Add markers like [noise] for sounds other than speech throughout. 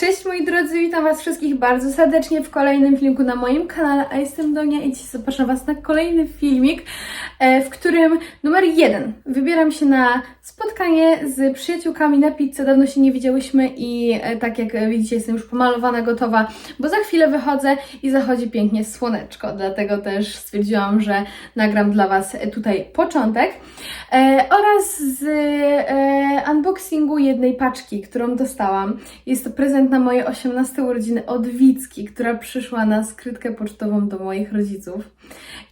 Cześć moi drodzy, witam Was wszystkich bardzo serdecznie w kolejnym filmiku na moim kanale, a jestem Donia i dzisiaj zapraszam Was na kolejny filmik, e, w którym numer jeden wybieram się na spotkanie z przyjaciółkami na pizzę, dawno się nie widziałyśmy i e, tak jak widzicie jestem już pomalowana, gotowa, bo za chwilę wychodzę i zachodzi pięknie słoneczko, dlatego też stwierdziłam, że nagram dla Was tutaj początek e, oraz z e, unboxingu jednej paczki, którą dostałam. Jest to prezent na moje 18 urodziny od Wicki, która przyszła na skrytkę pocztową do moich rodziców.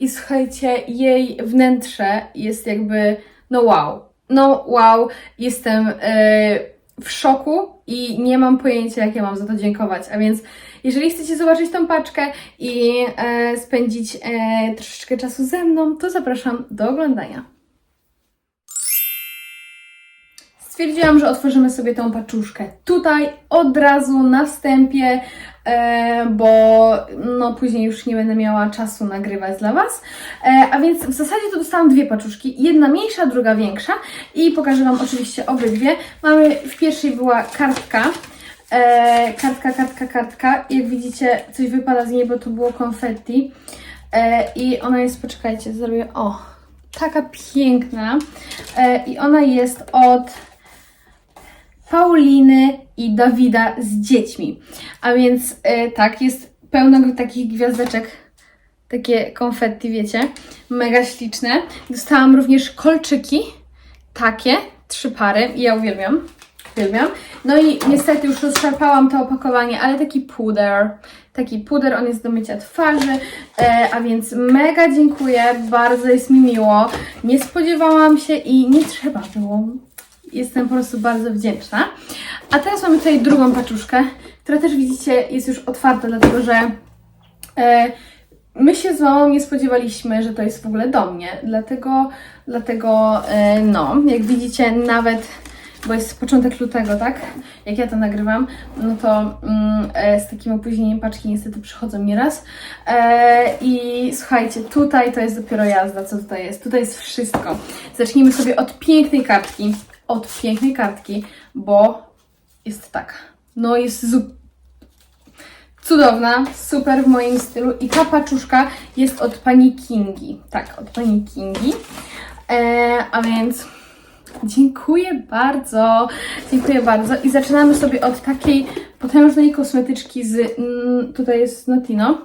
I słuchajcie, jej wnętrze jest jakby, no wow, no wow, jestem e, w szoku i nie mam pojęcia, jak ja mam za to dziękować. A więc, jeżeli chcecie zobaczyć tą paczkę i e, spędzić e, troszeczkę czasu ze mną, to zapraszam do oglądania. Stwierdziłam, że otworzymy sobie tą paczuszkę tutaj od razu na wstępie, e, bo no później już nie będę miała czasu nagrywać dla Was. E, a więc w zasadzie to dostałam dwie paczuszki, jedna mniejsza, druga większa i pokażę Wam oczywiście obydwie. Mamy, w pierwszej była kartka, e, kartka, kartka, kartka. Jak widzicie, coś wypada z niej, bo to było konfetti. I ona jest, poczekajcie, zrobię, o, taka piękna. I ona jest od Pauliny i Dawida z dziećmi. A więc e, tak, jest pełno takich gwiazdeczek, takie konfetti, wiecie, mega śliczne. Dostałam również kolczyki, takie, trzy pary i ja uwielbiam. Uwielbiam. No i niestety już rozszarpałam to opakowanie, ale taki puder. Taki puder, on jest do mycia twarzy, e, a więc mega dziękuję, bardzo jest mi miło. Nie spodziewałam się i nie trzeba było. Jestem po prostu bardzo wdzięczna. A teraz mamy tutaj drugą paczuszkę, która też widzicie jest już otwarta, dlatego że e, my się z mamą nie spodziewaliśmy, że to jest w ogóle do mnie. Dlatego, dlatego e, no, jak widzicie nawet, bo jest początek lutego, tak? Jak ja to nagrywam, no to mm, e, z takim opóźnieniem paczki niestety przychodzą nieraz. E, I słuchajcie, tutaj to jest dopiero jazda, co tutaj jest. Tutaj jest wszystko. Zacznijmy sobie od pięknej kartki. Od pięknej kartki, bo jest taka. No jest zupełnie cudowna, super w moim stylu. I ta paczuszka jest od pani Kingi. Tak, od pani Kingi. E, a więc dziękuję bardzo. Dziękuję bardzo. I zaczynamy sobie od takiej potężnej kosmetyczki z. Mm, tutaj jest Notino.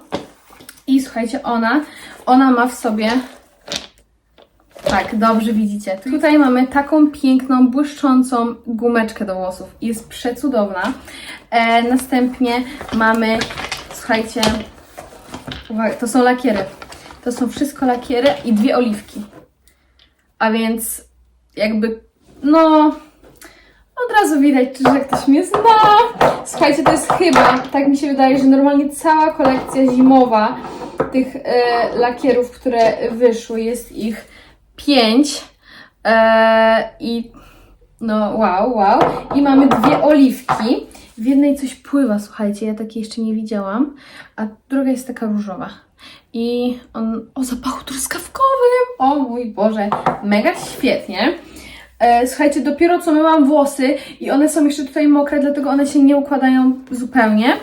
I słuchajcie, ona, ona ma w sobie tak, dobrze widzicie. Tutaj mamy taką piękną, błyszczącą gumeczkę do włosów. Jest przecudowna. E, następnie mamy, słuchajcie, uwaga, to są lakiery. To są wszystko lakiery i dwie oliwki. A więc jakby, no, od razu widać, że ktoś mnie zna. Słuchajcie, to jest chyba, tak mi się wydaje, że normalnie cała kolekcja zimowa tych e, lakierów, które wyszły, jest ich pięć. E, I no wow, wow. I mamy dwie oliwki. W jednej coś pływa, słuchajcie, ja takiej jeszcze nie widziałam, a druga jest taka różowa. I on o zapachu truskawkowym. O mój Boże, mega świetnie. E, słuchajcie, dopiero co myłam włosy i one są jeszcze tutaj mokre, dlatego one się nie układają zupełnie.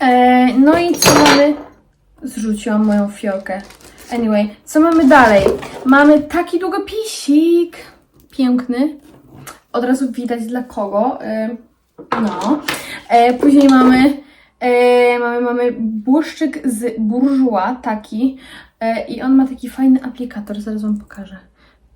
E, no i co mamy? Zrzuciłam moją fiolkę. Anyway, co mamy dalej? Mamy taki długopisik. Piękny. Od razu widać dla kogo. E, no. E, później mamy, e, mamy, mamy błyszczyk z burżuła, taki. I on ma taki fajny aplikator, zaraz Wam pokażę.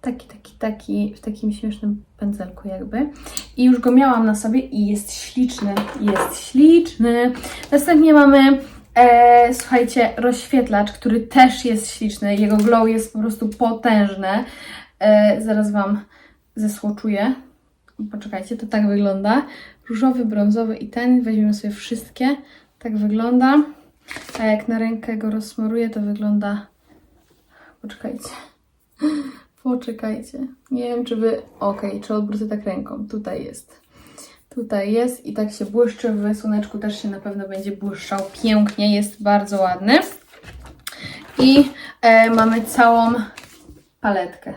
Taki, taki, taki, w takim śmiesznym pędzelku jakby. I już go miałam na sobie i jest śliczny, jest śliczny. Następnie mamy, e, słuchajcie, rozświetlacz, który też jest śliczny. Jego glow jest po prostu potężny. E, zaraz Wam zesłoczuję. Poczekajcie, to tak wygląda. Różowy, brązowy i ten. Weźmiemy sobie wszystkie. Tak wygląda. A jak na rękę go rozsmaruję, to wygląda... Poczekajcie. Poczekajcie. Nie wiem, czy wy. Okej, czy odwrócę tak ręką. Tutaj jest. Tutaj jest i tak się błyszczy. W słoneczku też się na pewno będzie błyszczał pięknie. Jest bardzo ładny. I e, mamy całą paletkę.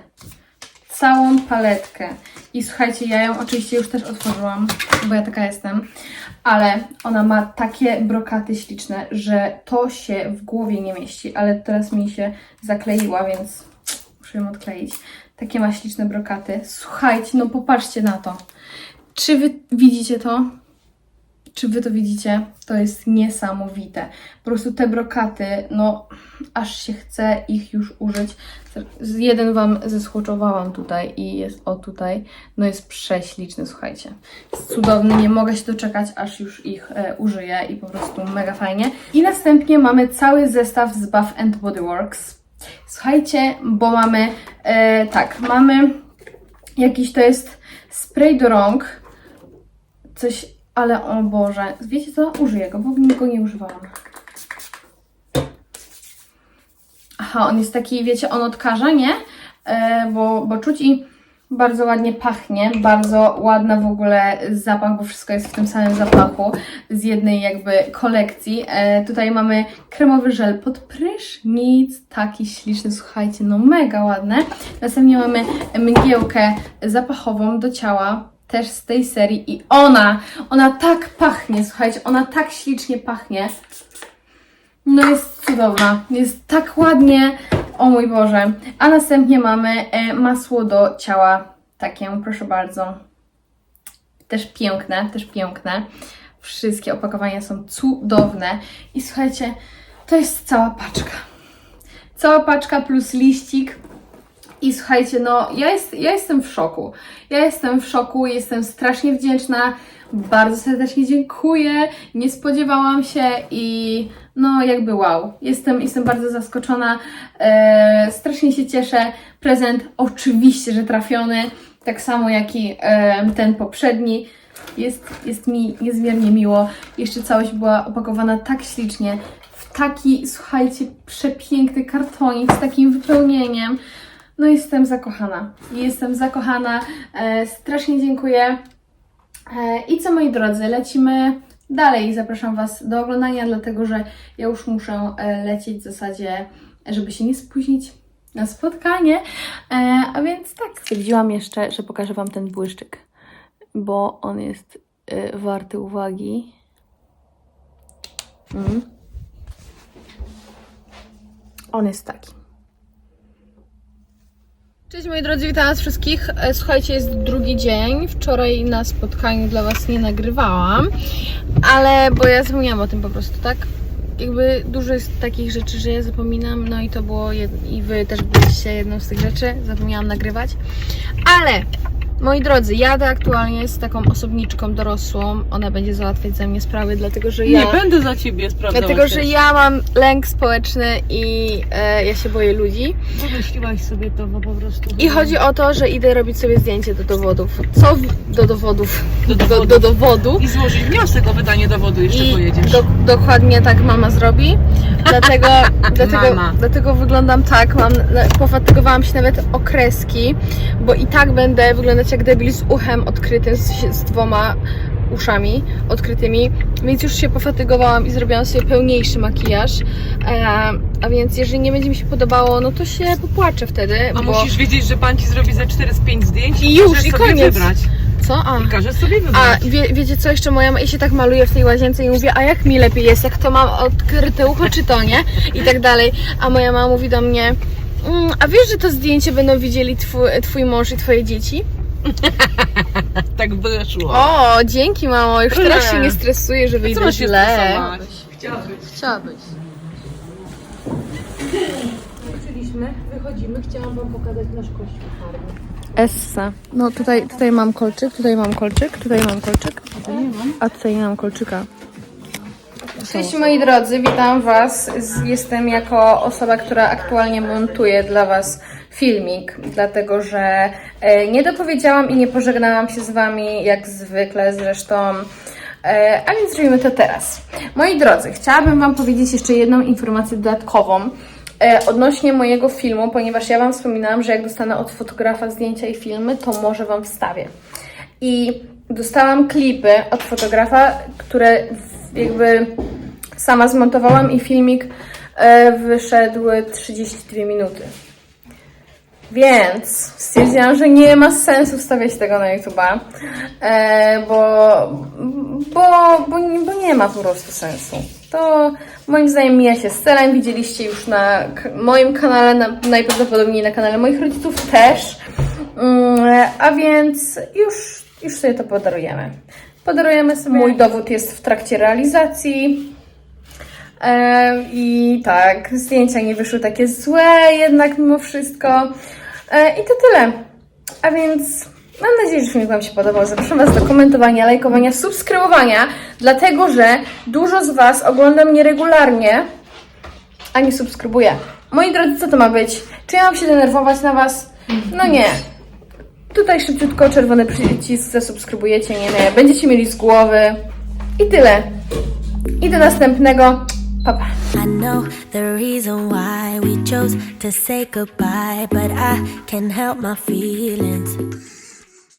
Całą paletkę. I słuchajcie, ja ją oczywiście już też otworzyłam, bo ja taka jestem, ale ona ma takie brokaty śliczne, że to się w głowie nie mieści, ale teraz mi się zakleiła, więc muszę ją odkleić. Takie ma śliczne brokaty. Słuchajcie, no popatrzcie na to. Czy wy widzicie to? Czy wy to widzicie? To jest niesamowite. Po prostu te brokaty, no aż się chce ich już użyć. Jeden wam zeschoczowałam tutaj i jest o tutaj. No jest prześliczny, słuchajcie. Jest cudowny, nie mogę się doczekać, aż już ich e, użyję i po prostu mega fajnie. I następnie mamy cały zestaw z Bath and Body Works. Słuchajcie, bo mamy, e, tak, mamy jakiś to jest spray do rąk, coś, ale o Boże, wiecie co? Użyję go, bo go nie używałam. Aha, on jest taki, wiecie, on odkaża, nie? E, bo, bo czuć i bardzo ładnie pachnie, bardzo ładna w ogóle zapach, bo wszystko jest w tym samym zapachu z jednej jakby kolekcji. E, tutaj mamy kremowy żel pod prysznic, taki śliczny, słuchajcie, no mega ładne. Następnie mamy mgiełkę zapachową do ciała, też z tej serii i ona, ona tak pachnie, słuchajcie, ona tak ślicznie pachnie. No jest cudowna, jest tak ładnie, o mój Boże. A następnie mamy e, masło do ciała, takie, proszę bardzo. Też piękne, też piękne. Wszystkie opakowania są cudowne. I słuchajcie, to jest cała paczka. Cała paczka plus liścik. I słuchajcie, no ja, jest, ja jestem w szoku. Ja jestem w szoku, jestem strasznie wdzięczna. Bardzo serdecznie dziękuję. Nie spodziewałam się i no jakby wow. Jestem, jestem bardzo zaskoczona. E, strasznie się cieszę. Prezent oczywiście, że trafiony. Tak samo jak i e, ten poprzedni. Jest, jest mi niezmiernie miło. Jeszcze całość była opakowana tak ślicznie. W taki, słuchajcie, przepiękny kartonik z takim wypełnieniem. No jestem zakochana. Jestem zakochana. E, strasznie dziękuję. E, I co moi drodzy, lecimy dalej. Zapraszam Was do oglądania, dlatego że ja już muszę e, lecieć w zasadzie, żeby się nie spóźnić na spotkanie. E, a więc tak. Stwierdziłam jeszcze, że pokażę Wam ten błyszczyk, bo on jest e, warty uwagi. Mm. On jest taki. Cześć moi drodzy, witam was wszystkich. E, Słuchajcie, jest drugi dzień. Wczoraj na spotkaniu dla was nie nagrywałam, ale bo ja zapomniałam o tym po prostu, tak? Jakby dużo jest takich rzeczy, że ja zapominam, no i to było, jed... i wy też byliście jedną z tych rzeczy, zapomniałam nagrywać. Ale, moi drodzy, jadę aktualnie z taką osobniczką dorosłą, ona będzie załatwiać za mnie sprawy, dlatego że ja... Nie będę za ciebie sprawdzała. Dlatego, że ja mam lęk społeczny i e, ja się boję ludzi. Wymyśliłaś sobie to, no po prostu. I chodzi o to, że idę robić sobie zdjęcie do dowodów. Co w, do dowodów? Do Do, dowodów. do dowodu. I złożyć wniosek o wydanie dowodu, jeszcze I pojedziesz. do, dokładnie tak mama zrobi. Dlatego, [laughs] dlatego, Mama. dlatego wyglądam tak. Mam, pofatygowałam się nawet o kreski, bo i tak będę wyglądać jak debil z uchem odkrytym, z, z dwoma uszami odkrytymi, więc już się pofatygowałam i zrobiłam sobie pełniejszy makijaż. E, a więc jeżeli nie będzie mi się podobało, no to się popłaczę wtedy, A bo... musisz wiedzieć, że pan ci zrobi za 4 z 5 zdjęć I już, każe i koniec. wybrać. Co? A. I sobie A wybrać. wie, wiecie co jeszcze moja ja się tak maluje w tej łazience i mówię, a jak mi lepiej jest, jak to mam odkryte ucho, czy to nie? I tak dalej. A moja mama mówi do mnie, mm, a wiesz, że to zdjęcie będą widzieli twój, twój mąż i twoje dzieci? [laughs] Tak wyszło. O, dzięki mamo, już teraz się Nie. stresuję, że Co wyjdę masz się źle. stresować? Chciałabyś. Chciałabyś. Wróciliśmy, wychodzimy. Chciałam wam pokazać nasz kościół farmy. Essa. No tutaj, tutaj mam kolczyk, tutaj mam kolczyk, tutaj mam kolczyk, a tutaj nie mam kolczyka. Cześć moi drodzy, witam Was. Z- Jestem jako osoba, która aktualnie montuje dla Was filmik, dlatego że e, nie dopowiedziałam i nie pożegnałam się z Wami jak zwykle zresztą. E, a więc zrobimy to teraz. Moi drodzy, chciałabym Wam powiedzieć jeszcze jedną informację dodatkową e, odnośnie mojego filmu, ponieważ ja Wam wspominałam, że jak dostanę od fotografa zdjęcia i filmy, to może Wam wstawię. I dostałam klipy od fotografa, które jakby sama zmontowałam i filmik wyszedł 32 minuty. Więc stwierdziłam, że nie ma sensu wstawiać tego na YouTube'a, e, bo, bo, bo, bo nie ma po prostu sensu. To moim zdaniem mija się z celem. Widzieliście już na moim kanale, na, najprawdopodobniej na kanale moich rodziców też. Mm, a więc już, już sobie to podarujemy. Podarujemy sobie. Mój dowód jest w trakcie realizacji. E, I tak, zdjęcia nie wyszły takie złe, jednak mimo wszystko. E, I to tyle. A więc mam nadzieję, że film Wam się podobał. Zapraszam Was do komentowania, lajkowania, subskrybowania, dlatego że dużo z Was ogląda mnie regularnie, a nie subskrybuje. Moi drodzy, co to ma być? Czy ja mam się denerwować na Was? No nie. Tutaj szybciutko czerwony przycisk, zasubskrybujecie, nie, nie. Będziecie mieli z głowy. I tyle. I do następnego. I know the reason why we chose to say goodbye, but I can't help my feelings.